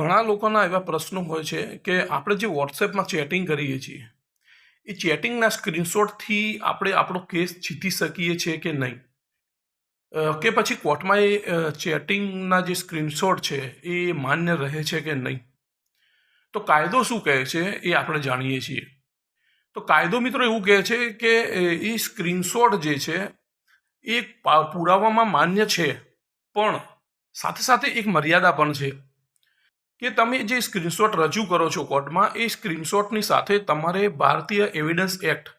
ઘણા લોકોના એવા પ્રશ્નો હોય છે કે આપણે જે વોટ્સએપમાં ચેટિંગ કરીએ છીએ, એ ચેટિંગના સ્ક્રીનશોટથી આપણે આપણો કેસ જીતી શકીએ છીએ કે નહીં? કે પછી કોર્ટમાં એ ચેટિંગના જે સ્ક્રીનશોટ છે એ માન્ય રહે છે કે નહીં? તો કાયદો શું કહે છે એ આપણે જાણીએ છીએ. તો કાયદો મિત્રો એવું કહે છે કે, એ સ્ક્રીનશોટ જે છે એ પુરાવામાં માન્ય છે, પણ સાથે સાથે એક મર્યાદા પણ છે. કે તમે જે સ્ક્રીનશોટ રજૂ કરો છો કોર્ટમાં, એ સ્ક્રીનશોટની સાથે તમારે ભારતીય એવિડન્સ એક્ટ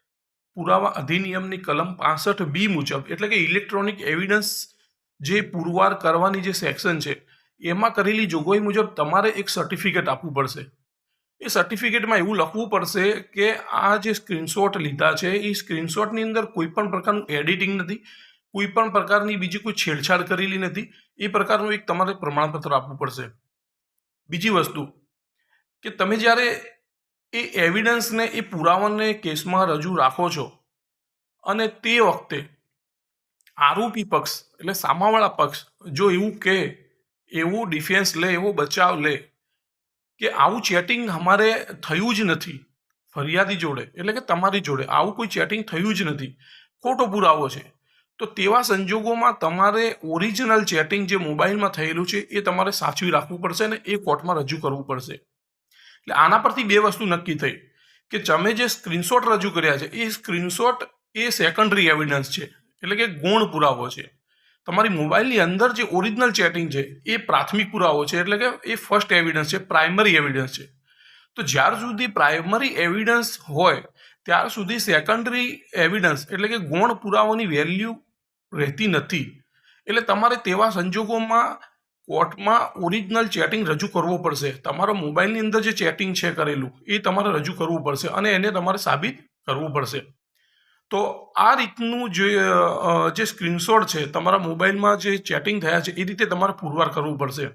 પુરાવા અધિનિયમની કલમ પાસઠ બી મુજબ, એટલે કે ઇલેક્ટ્રોનિક એવિડન્સ જે પુરવાર કરવાની જે સેક્શન છે, એમાં કરેલી જોગવાઈ મુજબ તમારે એક સર્ટિફિકેટ આપવું પડશે. એ સર્ટિફિકેટમાં એવું લખવું પડશે કે આ જે સ્ક્રીનશોટ લીધા છે, એ સ્ક્રીનશોટની અંદર કોઈ પણ પ્રકારનું એડિટિંગ નથી કોઈ પણ પ્રકારની બીજી કોઈ છેડછાડ કરેલી નથી, એ પ્રકારનું એક તમારે પ્રમાણપત્ર આપવું પડશે. બીજી વસ્તુ, કે તમે જ્યારે એ એવિડન્સને એ પુરાવાને કેસમાં રજૂ રાખો છો, અને તે વખતે આરોપી પક્ષ, એટલે સામાવાળા પક્ષ, જો એવું કહે, એવું ડિફેન્સ લે, એવો બચાવ લે, કે આવું ચેટિંગ અમારે થયું જ નથી, ફરિયાદી જોડે, એટલે કે તમારી જોડે, આવું કોઈ ચેટિંગ થયું જ નથી, ખોટો પુરાવો છે. તો તેવા સંજોગોમાં તમારે ઓરિજિનલ ચેટિંગ જે મોબાઈલમાં થયેલું છે, એ તમારે સાચવી રાખવું પડશે ને એ કોર્ટમાં રજૂ કરવું પડશે. એટલે આના પરથી બે વસ્તુ નક્કી થઈ, કે તમે જે સ્ક્રીનશોટ રજૂ કર્યા છે, એ સ્ક્રીનશોટ એ સેકન્ડરી એવિડન્સ છે, એટલે કે ગૌણ પુરાવો છે. તમારી મોબાઈલની અંદર જે ઓરિજિનલ ચેટિંગ છે, એ પ્રાથમિક પુરાવો છે, એટલે કે એ ફર્સ્ટ એવિડન્સ છે પ્રાઇમરી એવિડન્સ છે. તો જ્યાર સુધી પ્રાઇમરી એવિડન્સ હોય, ત્યાર સુધી સેકન્ડરી એવિડન્સ એટલે કે ગૌણ પુરાવાની વેલ્યુ રહેતી નથી. એટલે તમારે તેવા સંજોગોમાં કોર્ટમાં ઓરિજિનલ ચેટિંગ રજૂ કરવો પડશે. તમારા મોબાઈલની અંદર જે ચેટિંગ છે કરેલું, એ તમારે રજૂ કરવું પડશે અને એને તમારે સાબિત કરવું પડશે. તો આ રીતનું જે જે સ્ક્રીનશોટ છે, તમારા મોબાઈલમાં જે ચેટિંગ થયા છે, એ રીતે તમારે પુરવાર કરવું પડશે.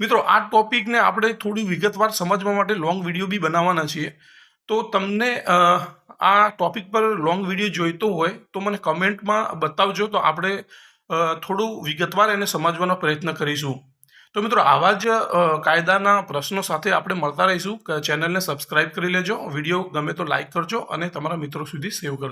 મિત્રો, આ ટોપિકને આપણે થોડી વિગતવાર સમજવા માટે લોંગ વીડિયો બી બનાવવાના છીએ. તો તમને આ ટોપિક પર લોંગ વીડિયો જોઈતો હોય તો મને કમેન્ટમાં બતાવજો તો આપણે થોડું વિગતવાર એને સમજવાનો પ્રયત્ન કરીશું. તો મિત્રો આવા જ કાયદાના પ્રશ્નો સાથે આપણે મળતા રહીશું. ચેનલને સબસ્ક્રાઇબ કરી લેજો. વીડિયો ગમે તો લાઇક કરજો અને તમારા મિત્રો સુધી સેવ કરજો.